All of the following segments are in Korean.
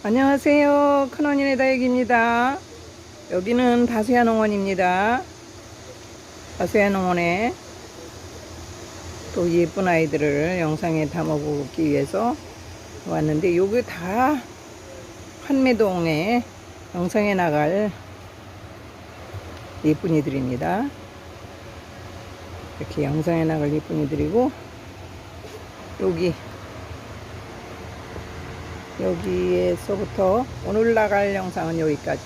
안녕하세요. 큰언니네 다육입니다. 여기는 다수야 농원입니다. 다수야 농원에 또 예쁜 아이들을 영상에 담아보기 위해서 왔는데 요게 다 판매동에 영상에 나갈 예쁜이들입니다. 이렇게 영상에 나갈 예쁜이들이고 여기 여기에서부터 오늘 나갈 영상은 여기까지.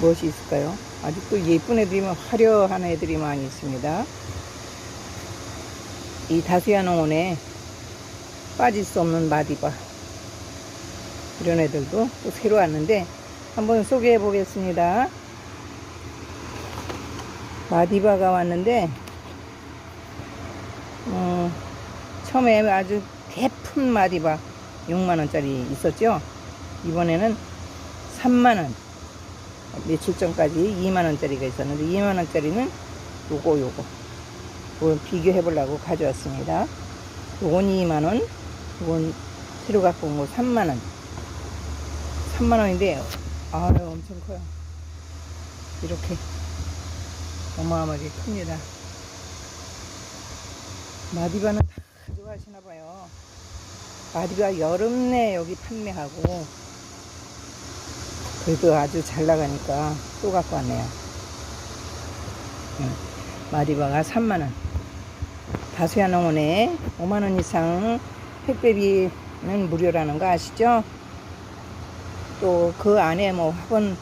무엇이 있을까요? 아직도 예쁜 애들이 화려한 애들이 많이 있습니다. 이 다수야 농원에 빠질 수 없는 마디바. 이런 애들도 또 새로 왔는데 한번 소개해 보겠습니다. 마디바가 왔는데, 어, 처음에 아주 대품 마디바 6만원짜리 있었죠. 이번에는 3만원. 며칠 전까지 2만원짜리가 있었는데, 2만원짜리는 요거, 요거. 이걸 비교해 보려고 가져왔습니다. 요건 2만원, 요건 새로 갖고 온 거 3만원. 3만원인데, 아유, 엄청 커요. 이렇게. 어마어마하게 큽니다. 마디바는 다 가져가시나 봐요. 마디바 여름 내 여기 판매하고 그래도 아주 잘 나가니까 또 갖고 왔네요. 응. 마디바가 3만원. 다수야 농원에 5만원 이상 택배비는 무료라는 거 아시죠? 또 그 안에 뭐 화분,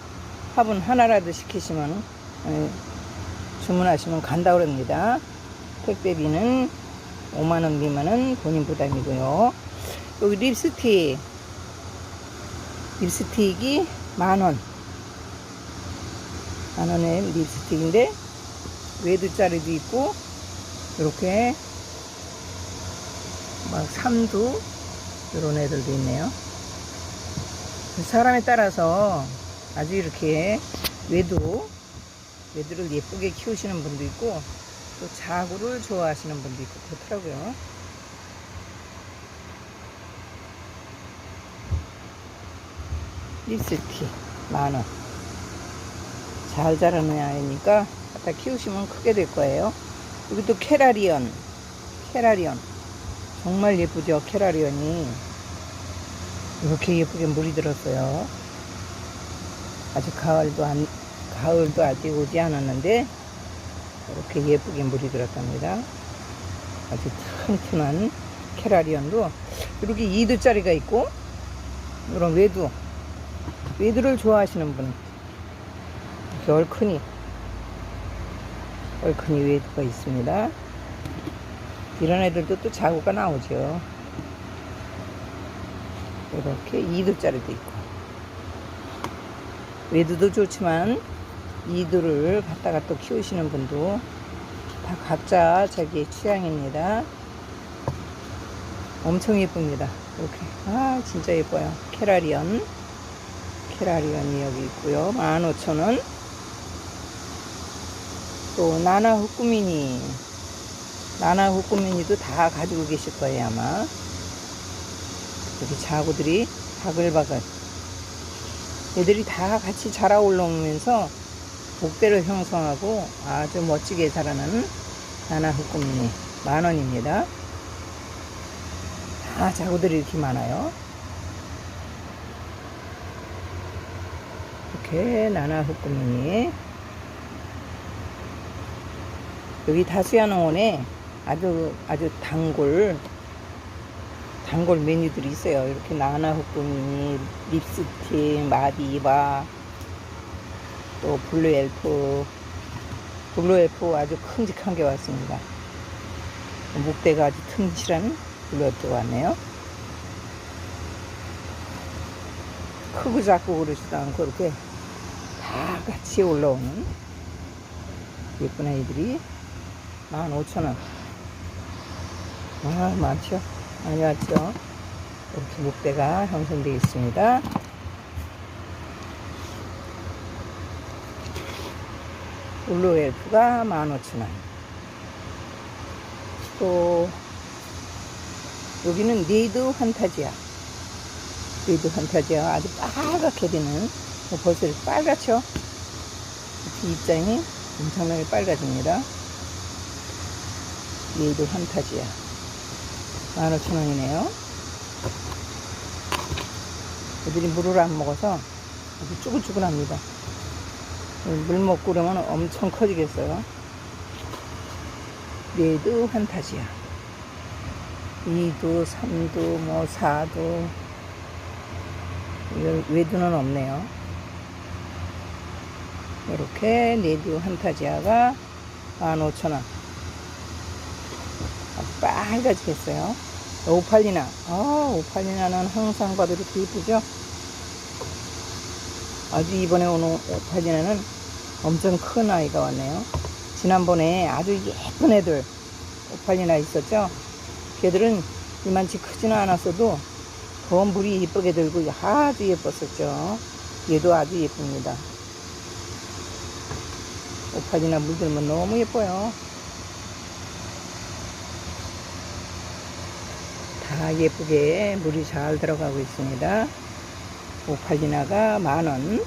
화분 하나라도 시키시면 에, 주문하시면 간다 그럽니다. 택배비는 5만원 미만은 본인 부담이고요. 여기 립스틱. 립스틱이 만원. 만원의 립스틱인데, 외두짜리도 있고, 이렇게, 막 삼두, 이런 애들도 있네요. 사람에 따라서 아주 이렇게 외두, 외두를 예쁘게 키우시는 분도 있고, 또 자구를 좋아하시는 분도 있고 그렇더라고요. 립스틱 만원. 잘 자라는 아이니까 갖다 키우시면 크게 될 거예요. 여기 또 캐라리언. 캐라리언. 정말 예쁘죠? 캐라리언이. 이렇게 예쁘게 물이 들었어요. 아직 가을도 안, 가을도 아직 오지 않았는데, 이렇게 예쁘게 물이 들었답니다. 아주 튼튼한 캐라리언도 이렇게 2두짜리가 있고 이런 외두 외두를 좋아하시는 분 이렇게 얼큰이 얼큰이 외두가 있습니다. 이런 애들도 또 자구가 나오죠. 이렇게 2두짜리도 있고 외두도 좋지만 이두를 갖다가 또 키우시는 분도 다 각자 자기의 취향입니다. 엄청 예쁩니다. 이렇게. 아, 진짜 예뻐요. 캐라리언. 캐라리언이 여기 있고요. 15,000원. 또, 나나 후꾸미니. 나나 후꾸미니도 다 가지고 계실 거예요, 아마. 여기 자구들이 바글바글. 얘들이 다 같이 자라 올라오면서 목대를 형성하고 아주 멋지게 자라나는 나나 후꾸미니 만 원입니다. 다 자구들이 이렇게 많아요. 이렇게 나나 후꾸미니 여기 다수야 농원에 아주 아주 단골 단골 메뉴들이 있어요. 이렇게 나나 후꾸미니 립스틱 마디바 또 블루 엘프 블루 엘프 아주 큼직한 게 왔습니다. 목대가 아주 튼실한 블루 엘프가 왔네요. 크고 작고 그러지도 않고 이렇게 다 같이 올라오는 예쁜 아이들이 15,000원. 아, 많죠? 많이 왔죠? 이렇게 목대가 형성되어 있습니다. 울로엘프가 15,000원. 또, 여기는 니드 환타지아. 레드 판타지가 아주 빨갛게 되는 뭐 벌써 이렇게 빨갛죠? 이 입장이 엄청나게 빨개집니다. 레드 판타지야. 15,000원이네요. 애들이 물을 안 먹어서 아주 쭈글쭈글합니다. 물 먹고 그러면 엄청 커지겠어요. 레드 판타지야. 2도, 3도, 뭐 4도. 이거 외두는 없네요. 이렇게 레드 판타지아가 15,000원. 아, 빨가지겠어요. 오팔리나. 아, 오팔리나는 항상 봐도 이렇게 이쁘죠? 아주 이번에 오는 오팔리나는 엄청 큰 아이가 왔네요. 지난번에 아주 예쁜 애들 오팔리나 있었죠? 걔들은 이만치 크지는 않았어도 더 물이 예쁘게 들고 아주 예뻤었죠. 얘도 아주 예쁩니다. 오팔리나 물들면 너무 예뻐요. 다 예쁘게 물이 잘 들어가고 있습니다. 오팔리나가 만원.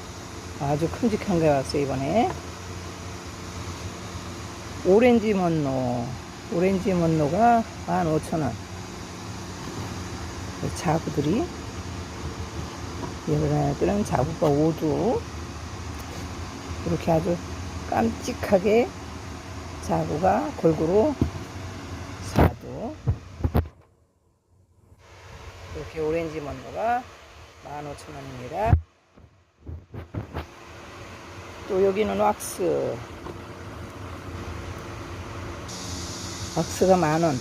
아주 큼직한 게 왔어요, 이번에. 오렌지 먼로. 오렌지 먼로가 15,000원. 이 자구들이. 얘들은 자구가 5두. 이렇게 아주 깜찍하게 자구가 골고루 4두. 이렇게 오렌지 먼로가 15,000원입니다. 또 여기는 왁스. 왁스가 만원.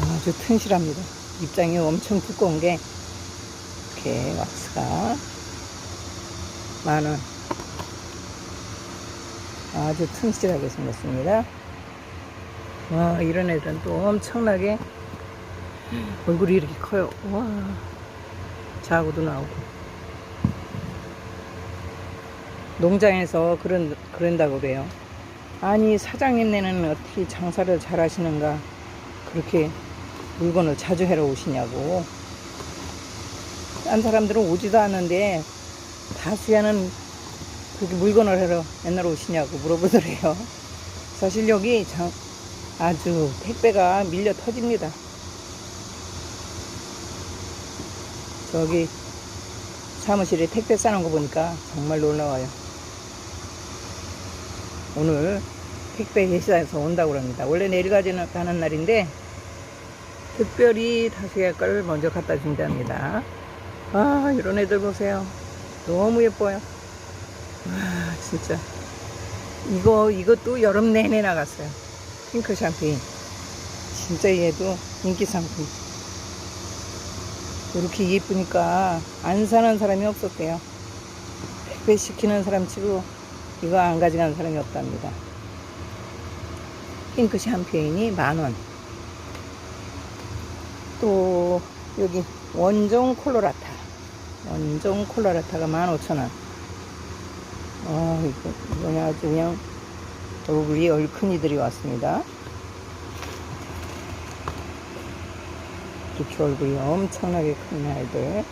아주 튼실합니다. 입장이 엄청 두꺼운 게 이렇게 왁스가 만원. 아주 튼실하게 생겼습니다. 와, 이런 애들은 또 엄청나게 얼굴이 이렇게 커요. 와, 자구도 나오고. 농장에서 그런, 그런다고 그래요. 아니, 사장님네는 어떻게 장사를 잘 하시는가. 그렇게 물건을 자주 해러 오시냐고. 딴 사람들은 오지도 않는데, 다수야는 그렇게 물건을 하러 맨날 오시냐고 물어보더래요. 사실 여기 장, 아주 택배가 밀려 터집니다. 저기 사무실에 택배 싸는 거 보니까 정말 놀라워요. 오늘 택배 회사에서 온다고 그럽니다. 원래 내일 가지는 가는 날인데 특별히 다수의 걸 먼저 갖다 준답니다. 아 이런 애들 보세요. 너무 예뻐요. 와 진짜 이거 이것도 여름 내내 나갔어요. 핑크 샴페인. 진짜 얘도 인기 상품. 이렇게 예쁘니까 안 사는 사람이 없었대요. 택배 시키는 사람 치고 이거 안 가져가는 사람이 없답니다. 핑크 샴페인이 만원. 또 여기 원종 콜로라타. 원종 콜로라타가 만 오천 원. 아 이거 이거는 아주 그냥 얼굴이 얼큰이들이 왔습니다. 이렇게 얼굴이 엄청나게 큰 아이들.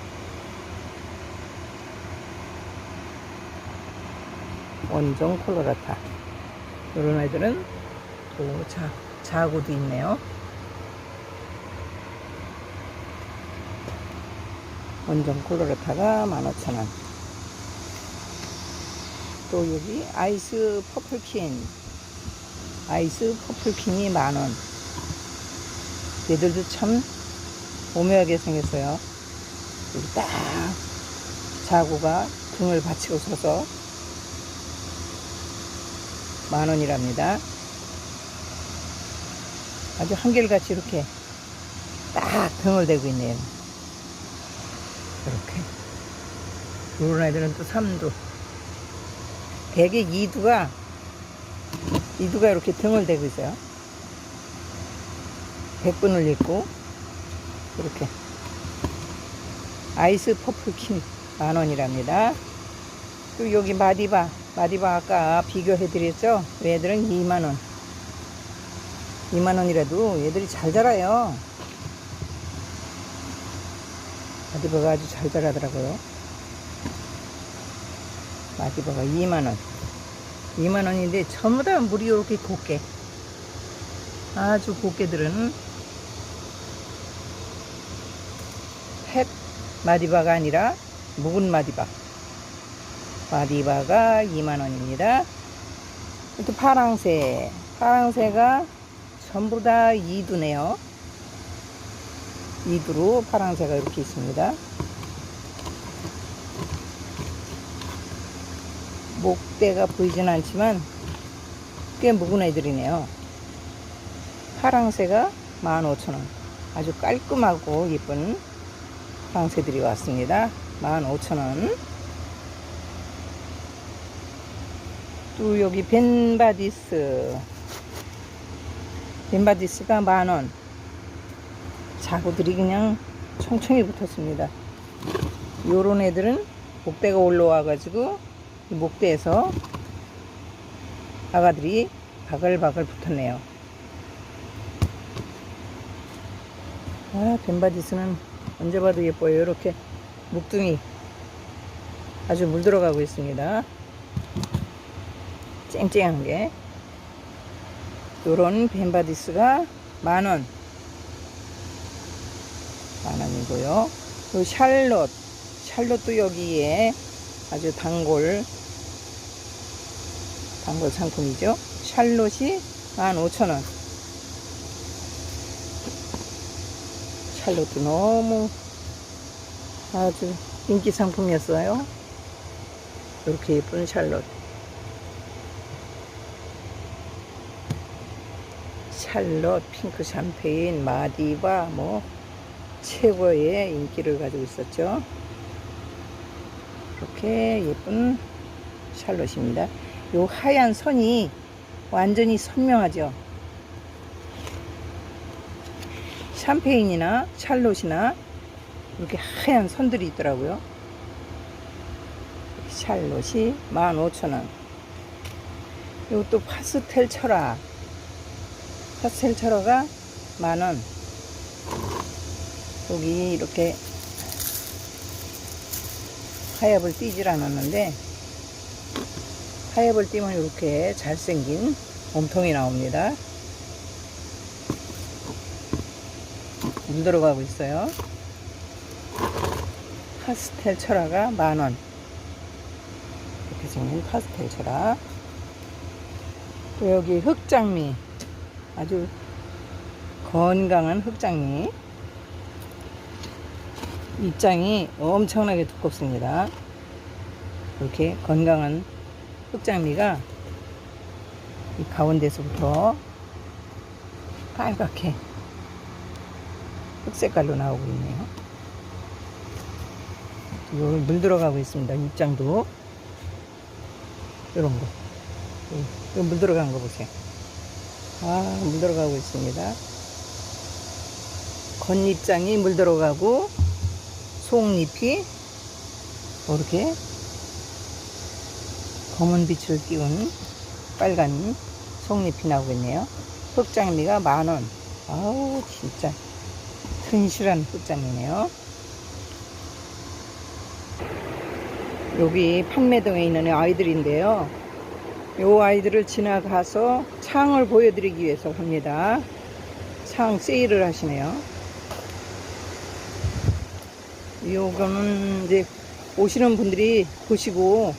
원종 콜로라타. 이런 아이들은 또 자, 자구도 있네요. 원종 콜로라타가 15,000원. 또 여기 아이스 퍼플킨. 아이스 퍼플킨이 만원. 얘들도 참 오묘하게 생겼어요. 여기 딱 자구가 등을 받치고 서서 만 원이랍니다. 아주 한결같이 이렇게 딱 등을 대고 있네요. 이렇게. 이런 애들은 또 3두. 대개 2두가, 2두가 이렇게 등을 대고 있어요. 백분을 입고, 이렇게. 아이스 퍼플킨 만 원이랍니다. 또 여기 마디바. 마디바 아까 비교해 드렸죠? 얘들은 2만 원. 2만 원이라도 얘들이 잘 자라요. 마디바가 아주 잘 자라더라고요. 마디바가 2만원. 2만원인데 전부 다 물이 이렇게 곱게. 아주 곱게들은 팻 마디바가 아니라 묵은 마디바. 마디바가 2만원입니다. 또 파랑새. 파랑새가 전부 다 이두네요. 이두로 파랑새가 이렇게 있습니다. 목대가 보이진 않지만 꽤 묵은 애들이네요. 파랑새가 15,000원. 아주 깔끔하고 예쁜 파랑새들이 왔습니다. 15,000원. 또 여기 벤바디스. 벤바디스가 만원. 자구들이 그냥 총총히 붙었습니다. 요런 애들은 목대가 올라와가지고 이 목대에서 아가들이 바글바글 붙었네요. 아, 벤바디스는 언제 봐도 예뻐요. 이렇게 묵둥이 아주 물들어가고 있습니다. 쨍쨍한 게. 요런 벤바디스가 만원. 만원이고요. 요 샬롯. 샬롯도 여기에 아주 단골, 단골 상품이죠. 샬롯이 15,000원. 샬롯도 너무 아주 인기 상품이었어요. 이렇게 예쁜 샬롯. 샬롯, 핑크 샴페인, 마디바, 뭐, 최고의 인기를 가지고 있었죠. 이렇게 예쁜 샬롯입니다. 요 하얀 선이 완전히 선명하죠. 샴페인이나 샬롯이나 이렇게 하얀 선들이 있더라고요. 샬롯이 15,000원. 이것도 파스텔 철화. 파스텔 철화가 만원. 여기 이렇게 하엽을 띄질 않았는데 하엽을 띄면 이렇게 잘생긴 몸통이 나옵니다. 물 들어가고 있어요. 파스텔 철화가 만원. 이렇게 생긴 파스텔 철화. 또 여기 흑장미. 아주 건강한 흑장미. 입장이 엄청나게 두껍습니다. 이렇게 건강한 흑장미가 이 가운데서부터 빨갛게 흑색깔로 나오고 있네요. 여기 물 들어가고 있습니다. 입장도 이런 거. 이거 물 들어간 거 보세요. 아, 물 들어가고 있습니다. 겉잎장이 물 들어가고 속잎이 이렇게 검은 빛을 띄운 빨간 속잎이 나오고 있네요. 흑장미가 만원. 아우, 진짜 튼실한 흑장미네요. 여기 판매동에 있는 아이들인데요. 요 아이들을 지나가서 창을 보여드리기 위해서 합니다. 창 세일을 하시네요. 요거는 이제 오시는 분들이 보시고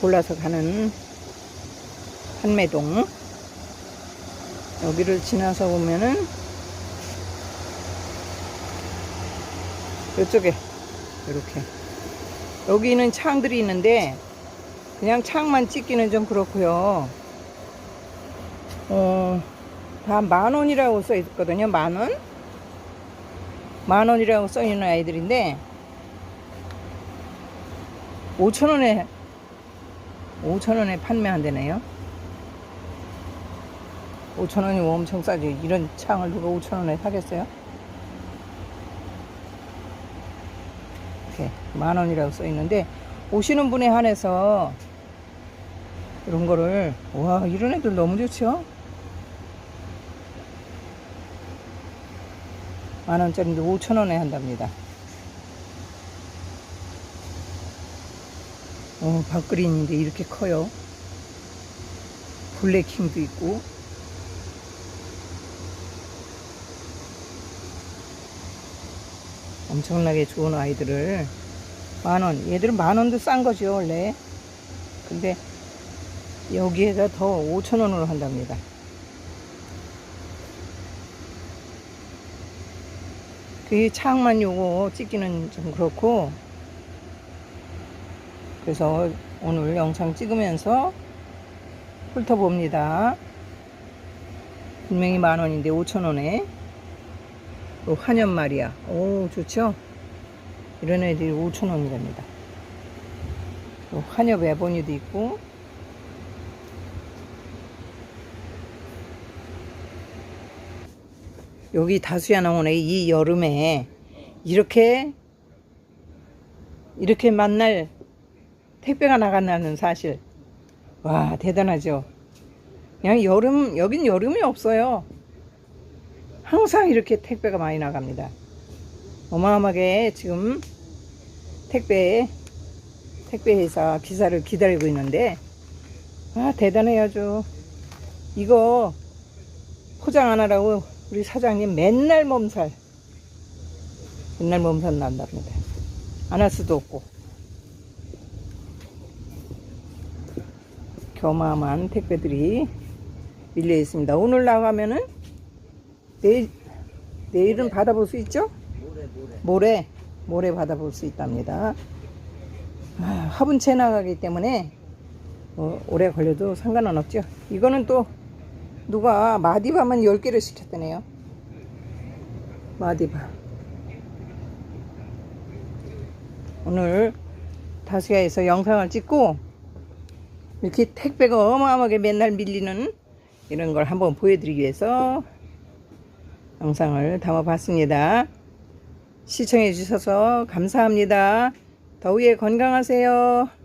골라서 가는 판매동. 여기를 지나서 보면은 이쪽에 이렇게. 여기는 창들이 있는데 그냥 창만 찍기는 좀 그렇고요. 어, 다 만원이라고 써 있거든요 만원. 만원이라고 써 있는 아이들인데 5천원에 5천원에 판매한대네요 5천원이 엄청 싸지 이런 창을 누가 5천원에 사겠어요? 이렇게 만원이라고 써 있는데 오시는 분에 한해서 이런 거를 와 이런 애들 너무 좋죠? 만원짜리인데 5천원에 한답니다 어, 밥그린인데 이렇게 커요. 블랙킹도 있고. 엄청나게 좋은 아이들을 만 원. 얘들은 만 원도 싼 거죠, 원래. 근데 여기에다 더 5천 원으로 한답니다. 그 창만 요거 찍기는 좀 그렇고 그래서 오늘 영상 찍으면서 훑어봅니다. 분명히 만 원인데 5천 원에 또 환연 말이야. 오 좋죠? 이런 애들이 5천 원이랍니다. 또 환엽 에보니도 있고 여기 다수야 나오네 이 여름에 이렇게 이렇게 만날 택배가 나간다는 사실. 와 대단하죠. 그냥 여름 여긴 여름이 없어요. 항상 이렇게 택배가 많이 나갑니다. 어마어마하게 지금 택배 택배 회사 기사를 기다리고 있는데 아 대단해요 아주. 이거 포장 안 하라고 우리 사장님 맨날 몸살. 맨날 몸살 난답니다. 안 할 수도 없고 교마한 택배들이 밀려 있습니다 오늘 나가면은 내일 내일은 받아볼 수 있죠? 모레 모레 받아볼 수 있답니다 아, 화분채 나가기 때문에 어, 오래 걸려도 상관은 없죠 이거는 또 누가 마디바만 10개를 시켰다네요. 마디바. 오늘 다시야에서 영상을 찍고 이렇게 택배가 어마어마하게 맨날 밀리는 이런 걸 한번 보여드리기 위해서 영상을 담아봤습니다. 시청해 주셔서 감사합니다. 더위에 건강하세요.